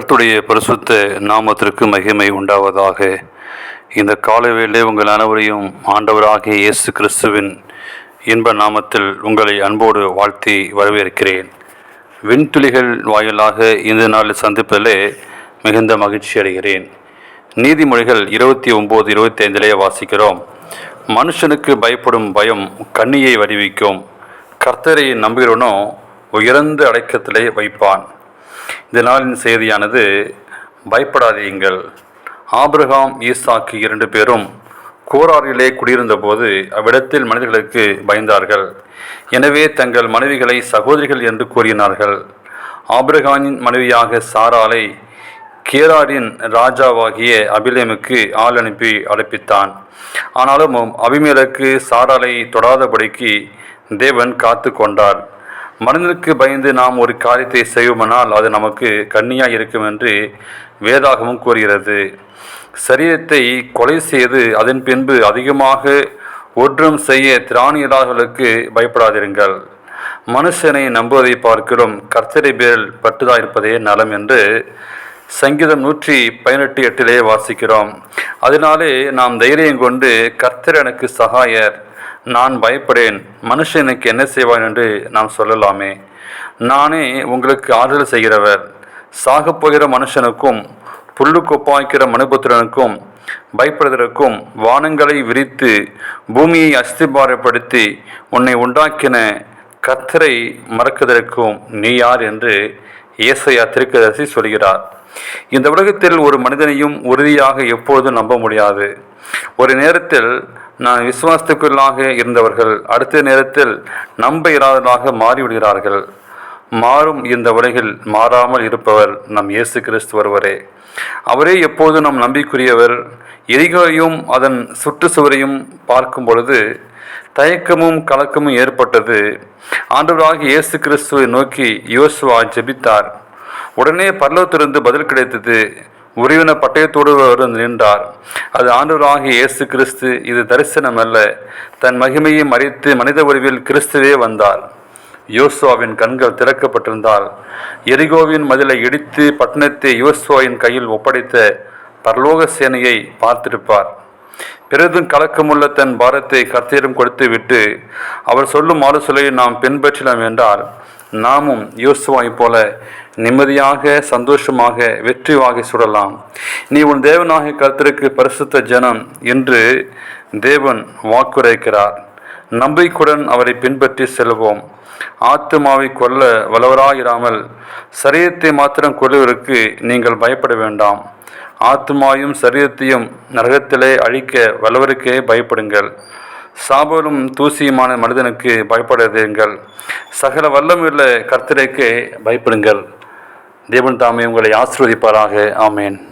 கர்த்துடைய பரிசுத்த நாமத்திற்கு மகிமை உண்டாவதாக. இந்த காலவேளை உங்கள் அனைவரையும் ஆண்டவராகிய இயேசு கிறிஸ்துவின் இன்ப நாமத்தில் உங்களை அன்போடு வாழ்த்தி வரவேற்கிறேன். விண்துளிகள் வாயிலாக இந்த நாளில் சந்திப்பதிலே மிகுந்த மகிழ்ச்சி அடைகிறேன். நீதிமொழிகள் இருபத்தி ஒம்பது இருபத்தி ஐந்திலே வாசிக்கிறோம். மனுஷனுக்கு பயப்படும் பயம் கண்ணியை வருவிக்கும். கர்த்தரை நம்புகிறவனோ உயர்ந்த அடைக்கத்திலே வைப்பான். இந்த நாளின் செய்தியானது பயப்படாதீங்கள். ஆபிரகாம் ஈசாக்கு இரண்டு பேரும் கோராரிலே குடியிருந்தபோது அவ்விடத்தில் மனிதர்களுக்கு பயந்தார்கள். எனவே தங்கள் மனைவிகளை சகோதரிகள் என்று கூறினார்கள். ஆபிரகாமின் மனைவியாக சாராலை கேராரின் ராஜாவாகிய அபிலேமுக்கு ஆள் அனுப்பி அழைப்பித்தான். ஆனாலும் அபிமேலுக்கு சாராலை தொடாதபடிக்கு தேவன் காத்து கொண்டார் மனிதனுக்கு பயந்து நாம் ஒரு காரியத்தை செய்வோமானால் அது நமக்கு கண்ணியாக இருக்கும் என்று வேதாகமும் கூறுகிறது. சரீரத்தை கொலை செய்து அதன் பின்பு அதிகமாக ஒன்றும் செய்ய திராணியலார்களுக்கு பயப்படாதிருங்கள். மனுஷனை நம்புவதை பார்க்கிறோம். கர்த்தரை பேரில் பட்டுதான் இருப்பதே நலம் என்று சங்கீதம் நூற்றி பதினெட்டு எட்டிலே வாசிக்கிறோம். அதனாலே நாம் தைரியம் கொண்டு கர்த்தர் எனக்கு சகாயர். நான் பயப்படேன். மனுஷன் எனக்கு என்ன செய்வான் என்று நாம் சொல்லலாமே. நானே உங்களுக்கு ஆறுதல் செய்கிறவர். சாகப் போகிற மனுஷனுக்கும் புல்லு கொப்பாய்க்கிற மனுபுத்திரனுக்கும் பயப்படுவதற்கும் வானங்களை விரித்து பூமியை அஸ்திபாரப்படுத்தி உன்னை உண்டாக்கின கர்த்தரை மறக்குவதற்கும் நீ யார்? என்று இயேசையா திருக்கதர்சி சொல்கிறார். இந்த உலகத்தில் ஒரு மனிதனையும் உறுதியாக எப்பொழுதும் நம்ப முடியாது. ஒரு நேரத்தில் நான் விசுவாசத்துக்குள்ளாக இருந்தவர்கள் அடுத்த நேரத்தில் நம்ப இராததாக மாறிவிடுகிறார்கள். மாறும் இந்த உலகில் மாறாமல் இருப்பவர் நம் இயேசு கிறிஸ்து ஒருவரே. அவரே எப்போது நம் நம்பிக்குரியவர். எரிகளையும் அதன் சுற்றுச்சுவரையும் பார்க்கும் பொழுது தயக்கமும் கலக்கமும் ஏற்பட்டது. ஆண்டவராக இயேசு கிறிஸ்துவை நோக்கி யோசுவா ஜெபித்தார். உடனே பல்லவத்திலிருந்து பதில் கிடைத்தது. உறவின பட்டயத்தோடு அவர் நின்றார். அது ஆண்டவராகிய இயேசு கிறிஸ்து இது தரிசனம் அல்ல. தன் மகிமையை மறைத்து மனித உருவில் கிறிஸ்துவே வந்தார். யோசுவாவின் கண்கள் திறக்கப்பட்டிருந்தால் எரிகோவின் மதிலை இடித்து பட்டணத்தை யோசுவாவின் கையில் ஒப்படைத்த பரலோக சேனையை பார்த்திருப்பார். பெரிதும் கலக்கமுள்ள தன் பாரத்தை கர்த்தரிடம் கொடுத்து விட்டு அவர் சொல்லும் ஆலோசனையை நாம் பின்பற்றலாம் என்றால் நாமும் யோசுவாய் போல நிம்மதியாக சந்தோஷமாக வெற்றி வாகி சுடலாம். நீ உன் தேவனாகிய கருத்திற்கு பரிசுத்த ஜனம் என்று தேவன் வாக்குரைக்கிறார். நம்பிக்கையுடன் அவரை பின்பற்றி செல்வோம். ஆத்துமாவை கொல்ல வளவராயிராமல் சரீரத்தை மாத்திரம் கொள்வதற்கு நீங்கள் பயப்பட வேண்டாம். ஆத்துமாயும் சரீரத்தையும் நரகத்திலே அழிக்க வல்லவருக்கே பயப்படுங்கள். சாபலும் தூசியுமான மனிதனுக்கு பயப்படாதீர்கள். சகல வல்லமுள்ள கர்த்தரைக்கு பயப்படுங்கள். தேவன் தாமே உங்களை ஆசிர்வதிப்பாராக. ஆமேன்.